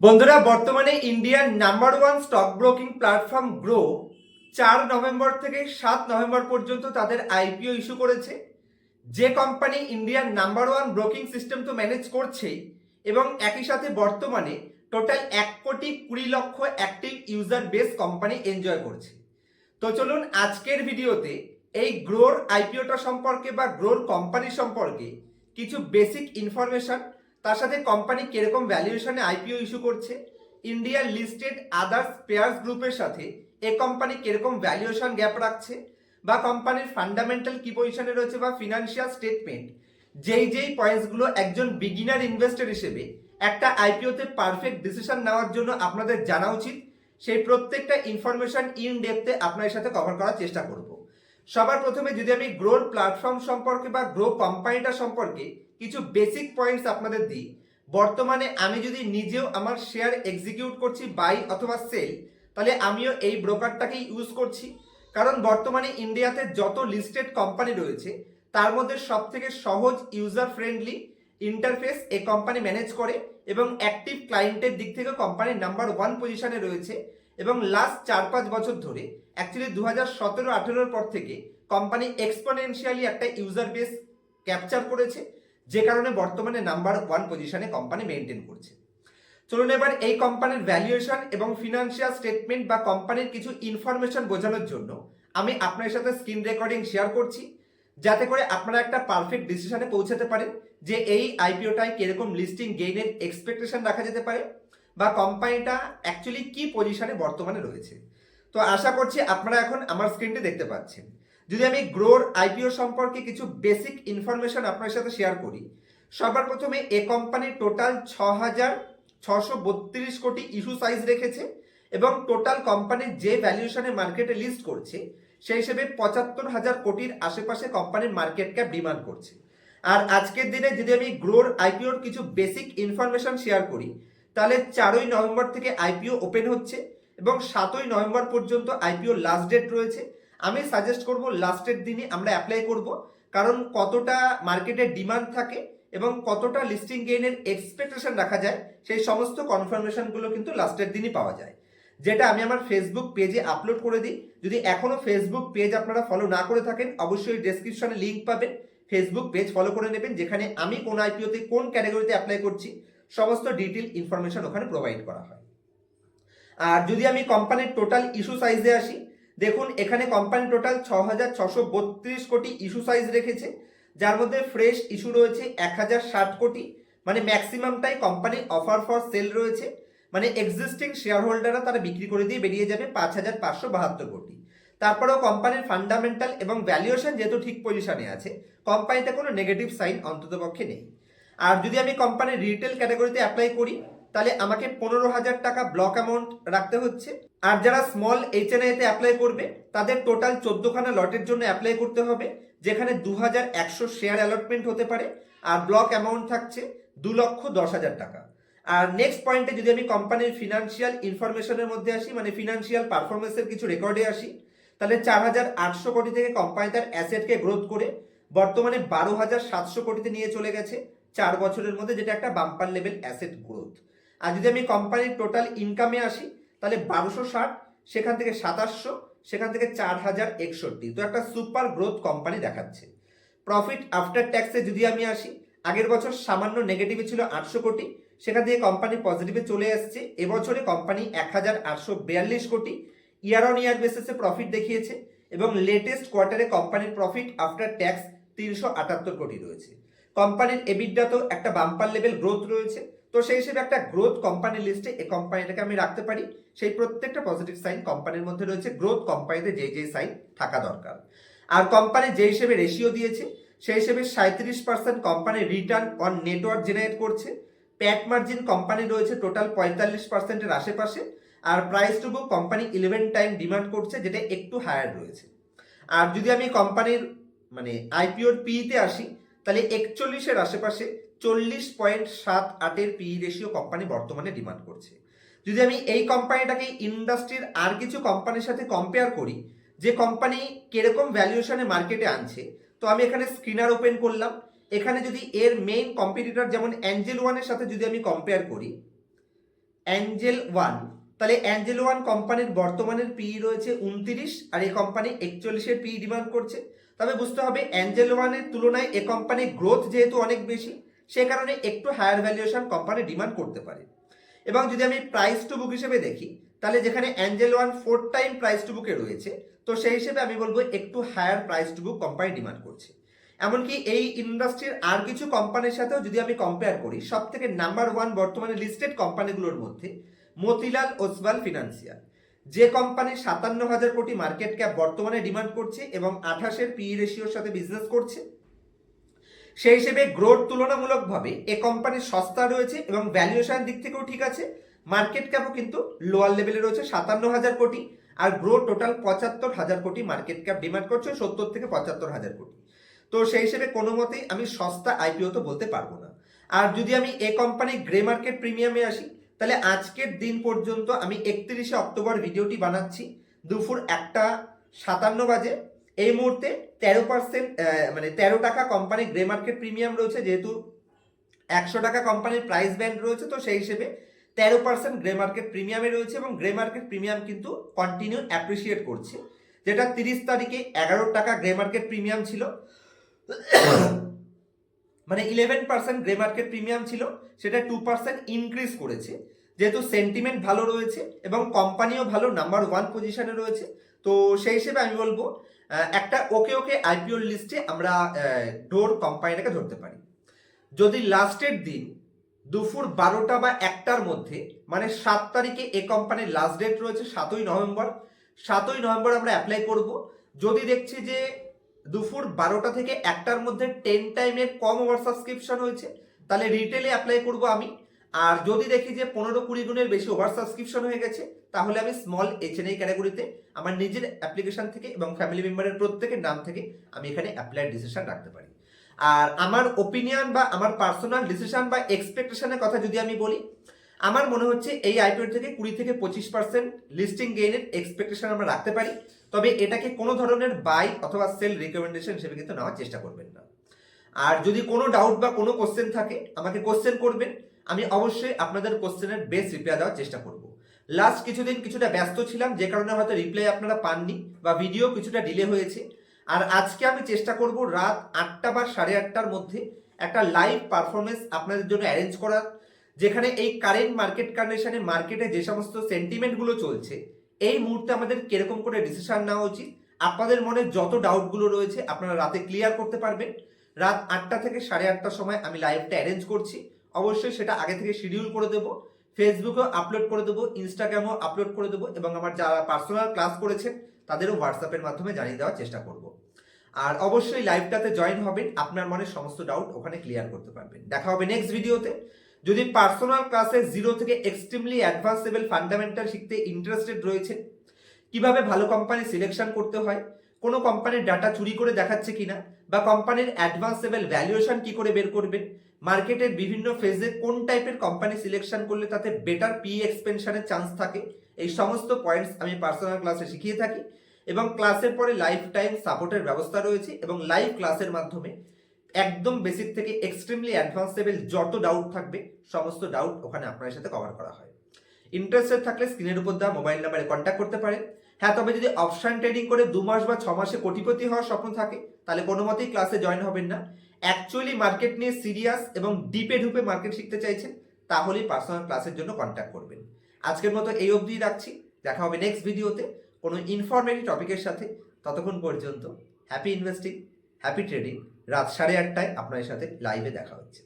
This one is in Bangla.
বন্ধুরা, বর্তমানে ইন্ডিয়ার number one stock broking platform Groww চার নভেম্বর থেকে সাত নভেম্বর পর্যন্ত তাদের আইপিও ইস্যু করেছে। যে কোম্পানি ইন্ডিয়ার নাম্বার ওয়ান ব্রোকিং সিস্টেম তো ম্যানেজ করছেই এবং একই সাথে বর্তমানে টোটাল এক কোটি কুড়ি lakh active user base company enjoy করছে। তো চলুন আজকের ভিডিওতে এই গ্রোর আইপিওটা সম্পর্কে বা গ্রোর কোম্পানি সম্পর্কে কিছু বেসিক ইনফরমেশন তার সাথে কোম্পানি কীরকম ভ্যালুয়েশনে আইপিও ইস্যু করছে? ইন্ডিয়ার লিস্টেড আদার্স পেয়ার্স গ্রুপের সাথে এ কোম্পানি কীরকম ভ্যালুয়েশন গ্যাপ রাখছে? বা কোম্পানির ফান্ডামেন্টাল কি পজিশনে রয়েছে? বা ফিনান্সিয়াল স্টেটমেন্ট যেই যেই পয়েন্টসগুলো একজন বিগিনার ইনভেস্টর হিসেবে একটা আইপিওতে পারফেক্ট ডিসিশন নেওয়ার জন্য আপনাদের জানা উচিত, সেই প্রত্যেকটা ইনফরমেশন ইন ডেপথে আপনার সাথে কভার করার চেষ্টা করব। সবার প্রথমে যদি আমি গ্রোর প্ল্যাটফর্ম সম্পর্কে বা গ্রো কোম্পানিটা সম্পর্কে কিছু বেসিক পয়েন্টস আপনাদের দিই। বর্তমানে আমি যদি নিজেও আমার শেয়ার এক্সিকিউট করছি বাই অথবা সেল তাহলে আমিও এই ব্রোকারটাকেই ইউজ করছি। কারণ বর্তমানে ইন্ডিয়াতে যত লিস্টেড কোম্পানি রয়েছে, তার মধ্যে সব থেকে সহজ ইউজার ফ্রেন্ডলি ইন্টারফেস এই কোম্পানি ম্যানেজ করে এবং অ্যাক্টিভ ক্লায়েন্টের দিক থেকে কোম্পানির নাম্বার ওয়ান পজিশনে রয়েছে এবং লাস্ট চার পাঁচ বছর ধরে অ্যাকচুয়ালি দু হাজার সতেরো আঠেরোর পর থেকে কোম্পানি এক্সপোনেনশিয়ালি একটা ইউজার বেস ক্যাপচার করেছে। যে কারণে বর্তমানে নাম্বার ওয়ান পজিশনে কোম্পানি মেনটেন করছে। চলুন এবার এই কোম্পানির ভ্যালুয়েশন এবং ফিনান্সিয়াল স্টেটমেন্ট বা কোম্পানির কিছু ইনফরমেশন বোঝানোর জন্য আমি আপনার সাথে স্ক্রিন রেকর্ডিং শেয়ার করছি, যাতে করে আপনারা একটা পারফেক্ট ডিসিশনে পৌঁছাতে পারেন যে এই আইপিওটায় কীরকম লিস্টিং গেইনের এক্সপেকটেশন রাখা যেতে পারে বা কোম্পানিটা অ্যাকচুয়ালি কি পজিশনে বর্তমানে রয়েছে। তো আশা করছি আপনারা এখন আমার স্ক্রিনটি দেখতে পাচ্ছেন। যদি আমি গ্রোর আইপিও সম্পর্কে কিছু বেসিক ইনফরমেশন আপনার সাথে শেয়ার করি, সবার প্রথমে এ কোম্পানি টোটাল ছ হাজার ছশো বত্রিশ কোটি ইস্যু সাইজ রেখেছে এবং টোটাল কোম্পানির যে ভ্যালুয়েশনে মার্কেটে লিস্ট করছে, সেই হিসেবে পঁচাত্তর হাজার কোটির আশেপাশে কোম্পানির মার্কেট ক্যাপ ডিমান্ড করছে। আর আজকের দিনে যদি আমি গ্রোর আইপিওর কিছু বেসিক ইনফরমেশন শেয়ার করি, তাহলে চারই নভেম্বর থেকে আইপিও ওপেন হচ্ছে এবং সাতই নভেম্বর পর্যন্ত আইপিও লাস্ট ডেট রয়েছে। আমি সাজেস্ট করব লাস্টের দিনই আমরা অ্যাপ্লাই করব। কারণ কতটা মার্কেটে ডিমান্ড থাকে এবং কতটা লিস্টিং গেইনের এক্সপেকটেশন রাখা যায়, সেই সমস্ত কনফার্মেশনগুলো কিন্তু লাস্টের দিনই পাওয়া যায়। যেটা আমি আমার ফেসবুক পেজে আপলোড করে দিই। যদি এখনও ফেসবুক পেজ আপনারা ফলো না করে থাকেন, অবশ্যই ডেসক্রিপশনে লিঙ্ক পাবেন। ফেসবুক পেজ ফলো করে নেবেন, যেখানে আমি কোন আইপিওতে কোন ক্যাটাগরিতে অ্যাপ্লাই করছি, সমস্ত ডিটেল ইনফরমেশন ওখানে প্রোভাইড করা হয়। আর যদি আমি কোম্পানির টোটাল ইস্যু সাইজে আসি দেখুন, এখানে কোম্পানি টোটাল ছ হাজার ছশো বত্রিশ কোটি ইস্যু সাইজ রেখেছে। যার মধ্যে ফ্রেশ ইস্যু রয়েছে এক হাজার ষাট কোটি। মানে ম্যাক্সিমামটাই কোম্পানি অফার ফর সেল রয়েছে। মানে এক্সিস্টিং শেয়ার হোল্ডাররা তারা বিক্রি করে দিয়ে বেরিয়ে যাবে পাঁচ হাজার পাঁচশো বাহাত্তর কোটি। তারপরেও কোম্পানির ফান্ডামেন্টাল এবং ভ্যালুয়েশন যেহেতু ঠিক পজিশনে আছে কোম্পানিতে কোনো নেগেটিভ সাইন অন্ততপক্ষে নেই। আর যদি আমি কোম্পানির রিটেল ক্যাটাগরিতে অ্যাপ্লাই করি তাহলে আমাকে পনেরো হাজার টাকা ব্লক অ্যামাউন্ট রাখতে হচ্ছে। আর যারা স্মল এইচ এন আইতে অ্যাপ্লাই করবে, তাদের টোটাল চোদ্দখানা লটের জন্য অ্যাপ্লাই করতে হবে, যেখানে দু হাজার একশো শেয়ার অ্যালটমেন্ট হতে পারে। আর ব্লক অ্যামাউন্ট থাকছে দু লক্ষ দশ হাজার টাকা। আর নেক্সট পয়েন্টে যদি আমি কোম্পানির ফিনান্সিয়াল ইনফরমেশনের মধ্যে আসি মানে ফিনান্সিয়াল পারফরমেন্সের কিছু রেকর্ডে আসি, তাহলে চার হাজার আটশো কোটি থেকে কোম্পানি তার অ্যাসেটকে গ্রোথ করে বর্তমানে বারো হাজার সাতশো কোটিতে নিয়ে চলে গেছে চার বছরের মধ্যে, যেটা একটা বাম্পার লেভেল অ্যাসেট গ্রোথ আর যদি আমি কোম্পানির টোটাল ইনকামে আসি, তাহলে বারোশো ষাট, সেখান থেকে সাতাশশো, সেখান থেকে চার হাজার একষট্টি। তো একটা সুপার গ্রোথ কোম্পানি দেখাচ্ছে। প্রফিট আফটার ট্যাক্সে যদি আমি আসি, আগের বছর সামান্য নেগেটিভে ছিল আটশো কোটি, সেখান থেকে কোম্পানি পজিটিভে চলে এসছে। এবছরে কোম্পানি এক হাজার আটশো বিয়াল্লিশ কোটি। ইয়ার অন ইয়ার বেসিসে প্রফিট দেখিয়েছে এবং লেটেস্ট কোয়ার্টারে কোম্পানির প্রফিট আফটার ট্যাক্স তিনশো আটাত্তর কোটি রয়েছে। কোম্পানির এবিডাতেও একটা বাম্পার লেভেল গ্রোথ রয়েছে। তো সেই হিসেবে একটা গ্রোথ কোম্পানি লিস্টে এই কোম্পানিটাকে আমি রাখতে পারি। সেই প্রত্যেকটা পজিটিভ সাইন কোম্পানির মধ্যে রয়েছে। গ্রোথ কোম্পানিতে যে যে সাইন থাকা দরকার। আর কোম্পানি যে হিসেবে রেশিও দিয়েছে, সেই হিসেবে সাঁত্রিশ percent company return on network generate করছে। প্যাট মার্জিন কোম্পানি রয়েছে টোটাল পঁয়তাল্লিশ পার্সেন্টের আশেপাশে। আর price to book company eleven time demand করছে, যেটা একটু হায়ার রয়েছে। আর যদি আমি কোম্পানির মানে আইপিওর পিতে আসি, তাহলে একচল্লিশের আশেপাশে চল্লিশ পয়েন্ট সাত আটের পি রেশিও কোম্পানি বর্তমানে ডিমান্ড করছে। যদি আমি এই কোম্পানিটাকে ইন্ডাস্ট্রির আর কিছু কোম্পানির সাথে কম্পেয়ার করি, যে কোম্পানি কীরকম ভ্যালুয়েশনে মার্কেটে আনছে, তো আমি এখানে স্ক্রিনার ওপেন করলাম। এখানে যদি এর মেইন কম্পিটিটর যেমন অ্যাঞ্জেল ওয়ানের সাথে যদি আমি কম্পেয়ার করি অ্যাঞ্জেল ওয়ান তাহলে অ্যাঞ্জেল ওয়ান কোম্পানির বর্তমানের পি রয়েছে উনত্রিশ, আর এই কোম্পানি একচল্লিশের পি ডিমান্ড করছে। তবে বুঝতে হবে অ্যাঞ্জেল ওয়ানের তুলনায় এ কোম্পানির গ্রোথ যেহেতু অনেক বেশি সে কারণে একটু হায়ার ভ্যালুয়েশন কোম্পানি ডিমান্ড করতে পারে। এবং যদি আমি প্রাইস টু বুক হিসেবে দেখি, তাহলে যেখানে Angel One four time price to বুকে রয়েছে, তো সেই হিসেবে আমি বলব একটু higher price to book company demand করছে। এমনকি এই ইন্ডাস্ট্রির আর কিছু কোম্পানির সাথেও যদি আমি কম্পেয়ার করি সব থেকে নাম্বার ওয়ান বর্তমানে লিস্টেড কোম্পানিগুলোর মধ্যে মতিলাল ওসওয়াল ফিনান্সিয়াল যে কোম্পানি সাতান্ন হাজার কোটি মার্কেট ক্যাপ বর্তমানে ডিমান্ড করছে এবং আঠাশের পি রেশিওর সাথে বিজনেস করছে। সেই হিসেবে গ্রোথ তুলনামূলকভাবে এ কোম্পানির সস্তা রয়েছে এবং ভ্যালুয়েশন দিক থেকেও ঠিক আছে। মার্কেট ক্যাপও কিন্তু লোয়ার লেভেলে রয়েছে, সাতান্ন হাজার কোটি। আর গ্রো টোটাল পঁচাত্তর হাজার কোটি। মার্কেট ক্যাপ ডিমান্ড করছে সত্তর থেকে পঁচাত্তর হাজার কোটি। তো সেই হিসেবে কোনো মতেই আমি সস্তা আইপিও তো বলতে পারব না। আর যদি আমি এ কোম্পানি গ্রে মার্কেট প্রিমিয়ামে আসি, তাহলে আজকের দিন পর্যন্ত আমি একত্রিশে অক্টোবর ভিডিওটি বানাচ্ছি। দুপুর একটা সাতান্ন বাজে। এই মুহূর্তে তেরো পার্সেন্ট মানে তেরো টাকা কোম্পানি গ্রে মার্কেট প্রিমিয়াম রয়েছে, যেহেতু একশো টাকা কোম্পানির প্রাইস ব্যান্ড রয়েছে, তো সেই হিসেবে তেরো পার্সেন্ট গ্রে মার্কেট প্রিমিয়ামে রয়েছে এবং গ্রে মার্কেট প্রিমিয়াম কিন্তু কন্টিনিউ অ্যাপ্রিসিয়েট করছে। যেটা তিরিশ তারিখে এগারো টাকা গ্রে মার্কেট প্রিমিয়াম ছিল। মানে eleven percent grey market premium ছিল, সেটা টু পার্সেন্ট ইনক্রিজ করেছে। যেহেতু সেন্টিমেন্ট ভালো রয়েছে এবং কোম্পানিও ভালো নাম্বার ওয়ান পজিশনে রয়েছে। তো সেই হিসেবে আমি বলব একটা ওকে ওকে আইপিএল লিস্টে আমরা ডোর কোম্পানিটাকে ধরতে পারি। যদি লাস্টের দিন দুপুর বারোটা বা একটার মধ্যে মানে সাত তারিখে এ কোম্পানির লাস্ট ডেট রয়েছে, সাতই নভেম্বর সাতই নভেম্বর আমরা অ্যাপ্লাই করব। যদি দেখছি যে দুপুর বারোটা থেকে একটার মধ্যে টেন টাইমের কম ওভার সাবস্ক্রিপশন হয়েছে, তাহলে রিটেলে অ্যাপ্লাই করব আমি। আর যদি দেখি যে পনেরো কুড়ি গুণের বেশি ওভার সাবস্ক্রিপশন হয়ে গেছে, তাহলে আমি স্মল এইচএনআই ক্যাটাগরিতে আমার নিজের অ্যাপ্লিকেশন থেকে এবং ফ্যামিলি মেম্বারের প্রত্যেকের নাম থেকে আমি এখানে অ্যাপ্লাই ডিসিশন রাখতে পারি। আর আমার ওপিনিয়ন বা আমার পার্সোনাল ডিসিশন বা এক্সপেকটেশনের কথা যদি আমি বলি, আমার মনে হচ্ছে এই আইপিএল থেকে কুড়ি থেকে পঁচিশ পার্সেন্ট লিস্টিং গেইনের এক্সপেকটেশন আমরা রাখতে পারি, তবে এটাকে কোনো ধরনের বাই অথবা সেল রিকমেন্ডেশন হিসেবে কিন্তু নেওয়ার চেষ্টা করবেন না। আর যদি কোনো ডাউট বা কোনো কোশ্চেন থাকে, আমাকে কোশ্চেন করবেন আমি অবশ্যই আপনাদের কোশ্চেনের বেস্ট রিপ্লাই দেওয়ার চেষ্টা করব। লাস্ট কিছুদিন কিছুটা ব্যস্ত ছিলাম, যে কারণে হয়তো রিপ্লাই আপনারা পাননি বা ভিডিও কিছুটা ডিলে হয়েছে। আর আজকে আমি চেষ্টা করব রাত আটটা বা সাড়ে আটটার মধ্যে একটা লাইভ পারফরমেন্স আপনাদের জন্য অ্যারেঞ্জ করার, যেখানে এই কারেন্ট মার্কেট কন্ডিশনে মার্কেটে যে সমস্ত সেন্টিমেন্টগুলো চলছে, এই মুহূর্তে আমাদের কীরকম করে ডিসিশন নেওয়া উচিত, আপনাদের মনে যত ডাউটগুলো রয়েছে আপনারা রাতে ক্লিয়ার করতে পারবেন। রাত আটটা থেকে সাড়ে আটটার সময় আমি লাইভটা অ্যারেঞ্জ করছি। অবশ্যই সেটা আগে থেকে শিডিউল করে দেবো। ফেসবুকেও আপলোড করে দেবো ইনস্টাগ্রামেও আপলোড করে দেবো এবং আমার যারা পার্সোনাল ক্লাস করেছেন, তাদেরও হোয়াটসঅ্যাপের মাধ্যমে জানিয়ে দেওয়ার চেষ্টা করব। আর অবশ্যই লাইভটাতে জয়েন হবেন, আপনার মনের সমস্ত ডাউট ওখানে ক্লিয়ার করতে পারবেন। দেখা হবে নেক্সট ভিডিওতে যদি পার্সোনাল ক্লাসে জিরো থেকে এক্সট্রিমলি অ্যাডভান্স ফান্ডামেন্টাল শিখতে ইন্টারেস্টেড রয়েছেন, কীভাবে ভালো কোম্পানি সিলেকশন করতে হয় কোনো কোম্পানির ডাটা চুরি করে দেখাচ্ছে কিনা বা কোম্পানির অ্যাডভান্স লেভেল ভ্যালুয়েশন কি করে বের করবেন মার্কেটের বিভিন্ন ফেজে কোন টাইপের কোম্পানি সিলেকশন করলে তাতে বেটার পি এক্সপেনশনের চান্স থাকে? এই সমস্ত পয়েন্টস আমি পার্সোনাল ক্লাসে শিখিয়ে থাকি। এবং ক্লাসের পরে লাইফ টাইম সাপোর্টের ব্যবস্থা রয়েছে এবং লাইভ ক্লাসের মাধ্যমে একদম বেসিক থেকে এক্সট্রিমলি অ্যাডভান্স লেভেল যত ডাউট থাকবে, সমস্ত ডাউট ওখানে আপনার সাথে কভার করা হয়। ইন্টারেস্টেড থাকলে স্ক্রিনের উপর দেওয়া মোবাইল নাম্বারে কন্ট্যাক্ট করতে পারেন। হ্যাঁ তবে যদি অপশন ট্রেডিং করে দু মাস বা ছ মাসে কোটিপতি হওয়ার স্বপ্ন থাকে, তাহলে কোনো মতেই ক্লাসে জয়েন হবেন না। অ্যাকচুয়ালি মার্কেট নিয়ে সিরিয়াস এবং ডিপে ঢুপে মার্কেট শিখতে চাইছেন, তাহলেই পার্সোনাল ক্লাসের জন্য কন্ট্যাক্ট করবেন। আজকের মতো এই অবধি রাখছি। দেখা হবে নেক্সট ভিডিওতে কোনো ইনফরমেটিভ টপিকের সাথে। ততক্ষণ পর্যন্ত হ্যাপি ইনভেস্টিং হ্যাপি ট্রেডিং রাত সাড়ে আটটায় আপনার সাথে লাইভে দেখা হচ্ছে।